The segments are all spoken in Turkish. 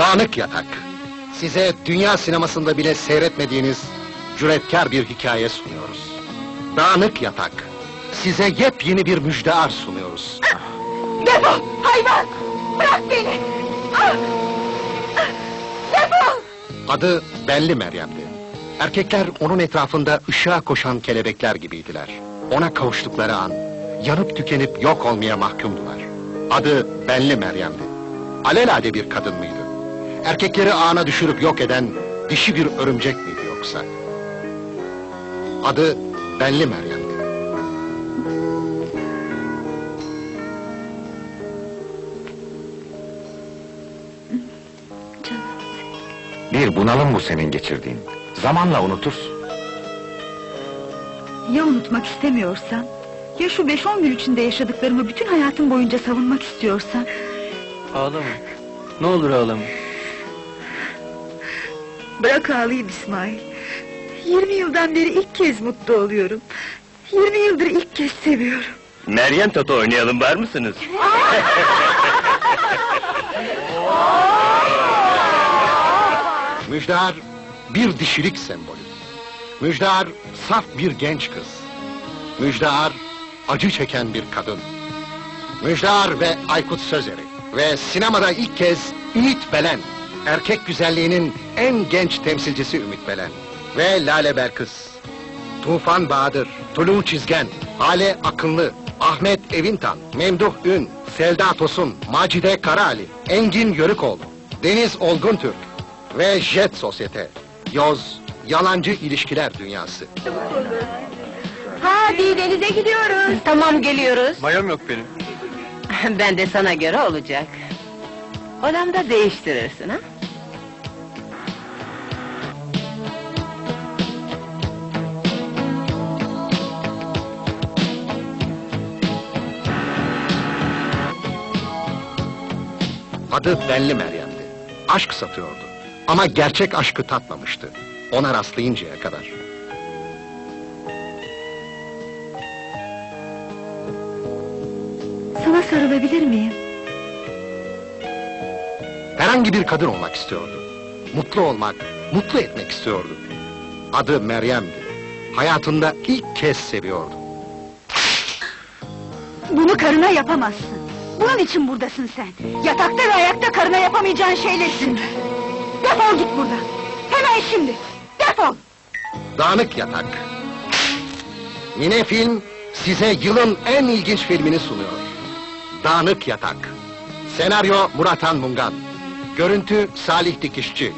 Dağınık Yatak. Size dünya sinemasında bile seyretmediğiniz cüretkar bir hikaye sunuyoruz. Dağınık Yatak. Size yepyeni bir müjdear sunuyoruz. Defol! Hayvan! Bırak beni! Ah! Ah! Defol! Adı Belli Meryem'di. Erkekler onun etrafında ışığa koşan kelebekler gibiydiler. Ona kavuştukları an, yanıp tükenip yok olmaya mahkumdular. Adı Belli Meryem'di. Alelade bir kadın mıydı? Erkekleri ağına düşürüp yok eden dişi bir örümcek miydi yoksa? Adı Belli Meryem'di. Bir bunalım bu senin geçirdiğin. Zamanla unutursun. Ya unutmak istemiyorsan? Ya şu beş on gün içinde yaşadıklarımı bütün hayatım boyunca savunmak istiyorsan? Ağlama. Ne olur ağlama. Bırak ağlayayım İsmail. 20 yıldan beri ilk kez mutlu oluyorum. 20 yıldır ilk kez seviyorum. Meryem Toto oynayalım var mısınız? Müjdar bir dişilik sembolü. Müjdar saf bir genç kız. Müjdar acı çeken bir kadın. Müjdar ve Aykut Sözeri. Ve sinemada ilk kez Ümit Belen. Erkek güzelliğinin en genç temsilcisi Ümit Belen. Ve Lale Berkız. Tufan Bahadır, Tulu Çizgen, Hale Akınlı, Ahmet Evintan, Memduh Ün, Selda Tosun, Macide Karaali, Engin Yörükoğlu, Deniz Olgun Türk ve Jet Sosyete. Yoz, yalancı ilişkiler dünyası. Hadi denize gidiyoruz. Tamam geliyoruz. Mayom yok benim. ben de sana göre olacak. Odamda değiştirirsin ha? Adı Benli Meryem'di. Aşk satıyordu. Ama gerçek aşkı tatmamıştı. Ona rastlayıncaya kadar. Sana sarılabilir miyim? Herhangi bir kadın olmak istiyordu. Mutlu olmak, mutlu etmek istiyordu. Adı Meryem'di. Hayatında ilk kez seviyordu. Bunu karına yapamazsın. Bunun için buradasın sen. Yatakta ve ayakta karına yapamayacağın şeylersin. Defol git buradan. Hemen şimdi. Defol. Dağınık Yatak. Mine Film size yılın en ilginç filmini sunuyor. Dağınık Yatak. Senaryo Muratan Mungan. Görüntü Salih Dikişçi.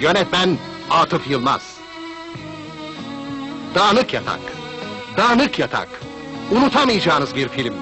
Yönetmen Atıf Yılmaz. Dağınık Yatak. Dağınık Yatak. Unutamayacağınız bir film.